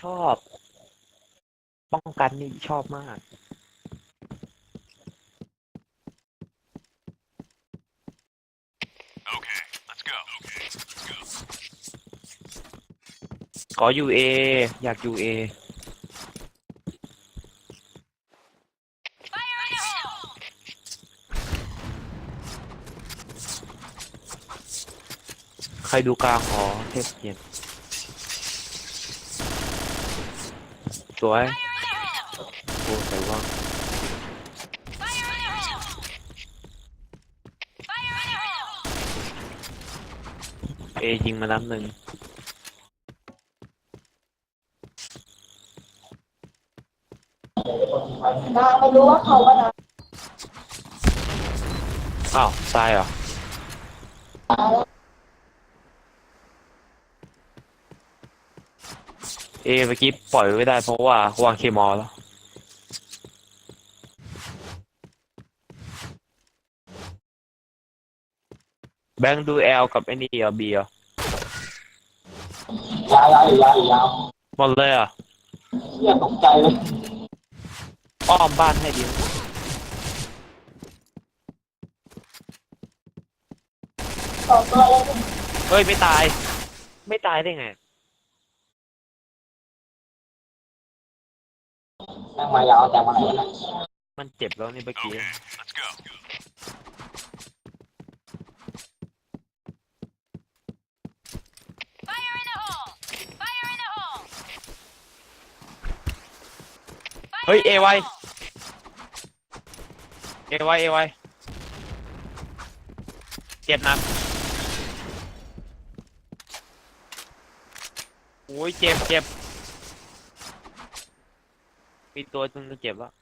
ชอบ ป้องกันนี่ชอบมากขอยูเออยากยูเอใครดูกลางขอเทพเย็น สวยโอ้ใส่ว่างเอยิงมาน้ำหนึ่งนางไม่รู้ว่าเขาว่านะอ้าวตายเหรอ เอเมื่อกี้ปล่อยไม่ได้เพราะว่าวางเคมอลแล้ว แบงค์ดูแอลกับไอ้นี่เหรอบีเหรอยาวยาวยาวยาวหมดเลยเหรอะเชี่ยตกใจเลยอ้อมบ้านให้ดีสองตัวเลยเฮ้ย ไม่ตาย ไม่ตายได้ไง แม่งมายาวแต่มาไหนวะเนี่ยมันเจ็บแล้วนี่เมื่อกี้เฮ้ยเอไวเอไวเอไวเจ็บหนักโอ้ยเจ็บเจ็บ มีตัวนึงเจ็บแล้ว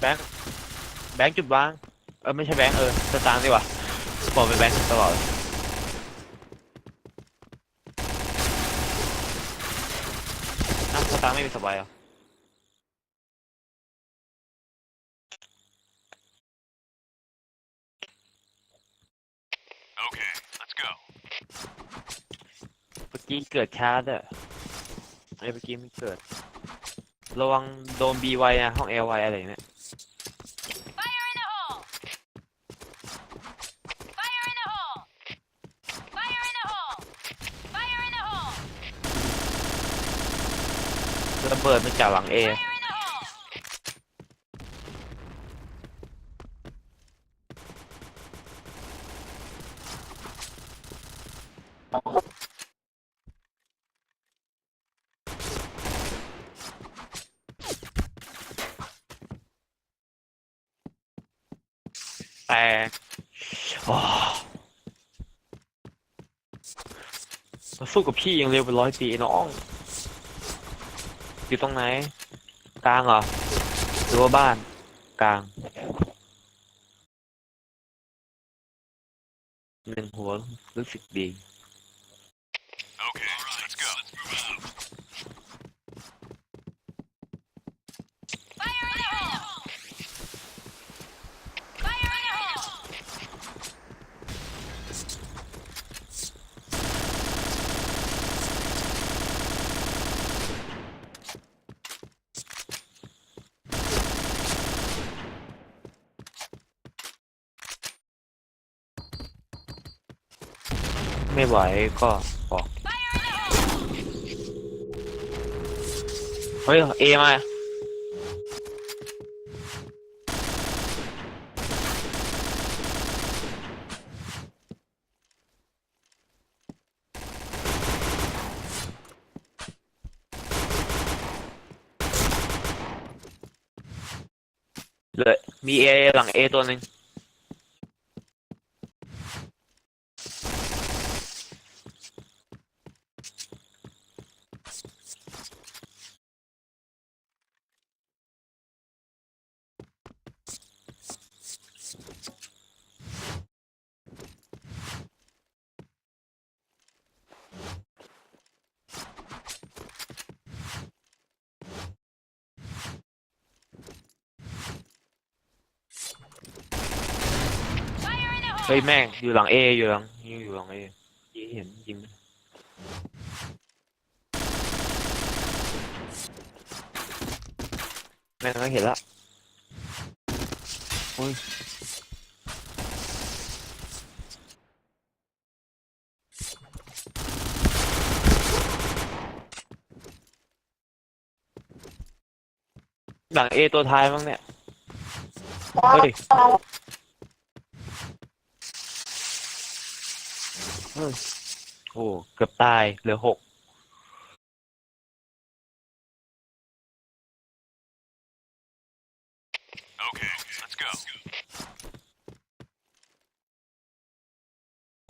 แบงค์แบงค์จุดวาง เออ ไม่ใช่แบงค์เออสตางค์ดีกว่าบอกเป็นแบงค์ตลอดอ้าวสตางค์ไม่มีสบายเหรอ เมื่อกี้เกิดช้าเด้อไอ้ยเมื่อกี้ไม่เกิด ระวังโดนบีไวนะห้องเอลไวอะไรอย่างเงี้ยระเบิดมาจากหลังเอ แต่โอ้มาสู้กับพี่ยังเร็วเป็นร้อยปีน้อง อยู่ตรงไหน กลางเหรอ หรือว่าบ้าน กลาง หนึ่งหัวรู้สึกดี ไม่ไหวก็ออกเฮ้ยเอมาเลยมีเอหลังเอตัวหนึ่ง เฮ้ยแม่งอยู่หลังเออยู่หลังยิงอยู่หลังเอยิงเห็นยิงแม่งก็เห็นละอุ้ยหลังเอตัวท้ายมั้งเนี่ย เฮ้ย เฮ้ย โอ้เกือบตายเหลือหก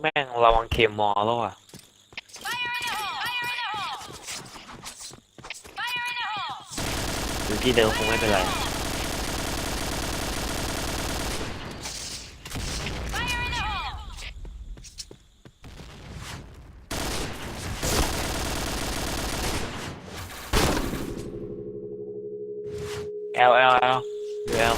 แม่งระวังเคมมอลแล้วอะ อยู่ที่เดิมคงไม่เป็นไร L L L ดู L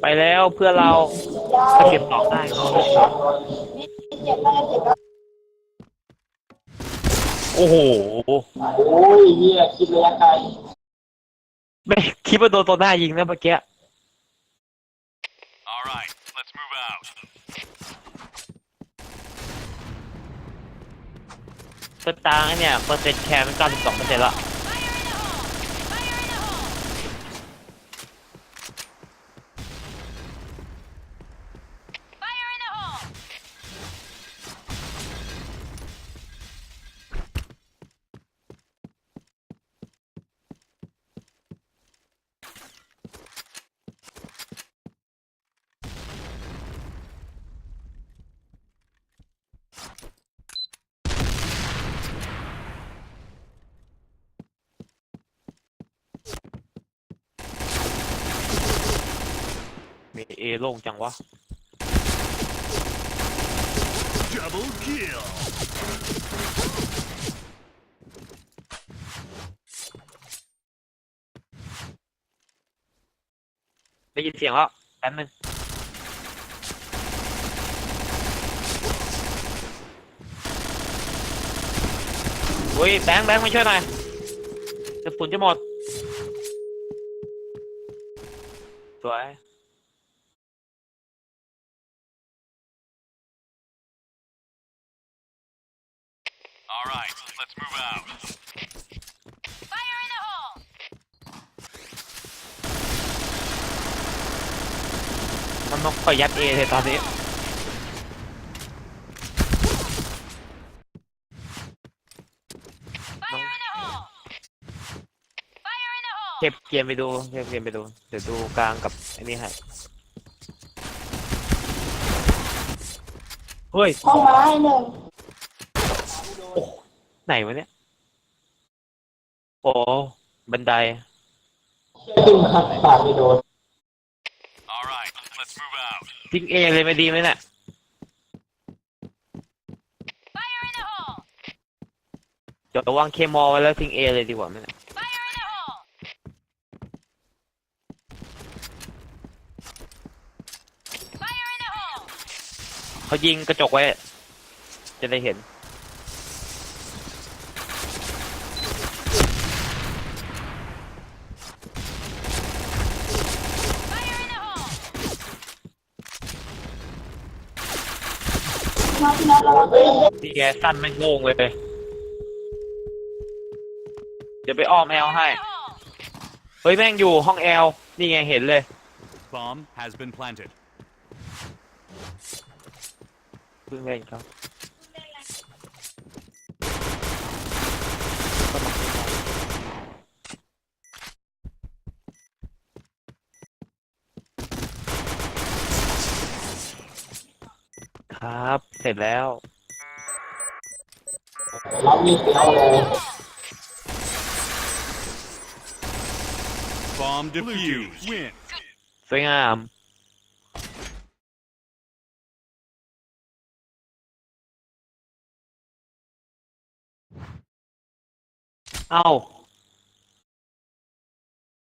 ไปแล้วเพื่อเรายาวถ้าเก็บต่อได้ก็เจ็บมากเจ็บมากโอ้โห โอ้ยเฮียคิดระยะไกล ไม่คิดว่าโดนตัวหน้ายิงนะเมื่อกี้ All right, let's move out. สตางค์เนี่ยเปอร์เซ็นต์แคร์มัน92เปอร์เซ็นต์ละ มีเอโล่งจังวะ Double kill. ได้ยินเสียงแล้วแป๊บนึง อุ้ยแบงค์แบงค์มาช่วยหน่อยกระสุนจะหมด สวย All right, let's move out. มันต้องคอยยัดเอเลยตอนนี้เก็บเกมไปดูเก็บเกมไปดู เดี๋ยวดูกลางกับไอ้นี่ให้เฮ้ย ห้องไม้หนึ่ง ไหนวะเนี่ย โอ้บันไดขึ้นมาปากไม่โดน All right, let's move out. ทิ้งเอเลยไม่ดีไหมเนี่ยเดี๋ยววางเคมอลไว้แล้วทิ้งเอเลยดีกว่าไหมเนี่ยเขายิงกระจกไว้ จะได้เห็น มาที่นัดแล้วเอ้ยนี่แกสั้นแม่งโง่งเลย เดี๋ยวไปอ้อมแอลให้ เฮ้ยแม่งอยู่ห้องแอลนี่ไงเห็นเลย Bomb has been planted. เพิ่งเล่นครับครับ เสร็จแล้วรับมีดเดียวเลย Bomb defused. Win. สวยงาม เอ้า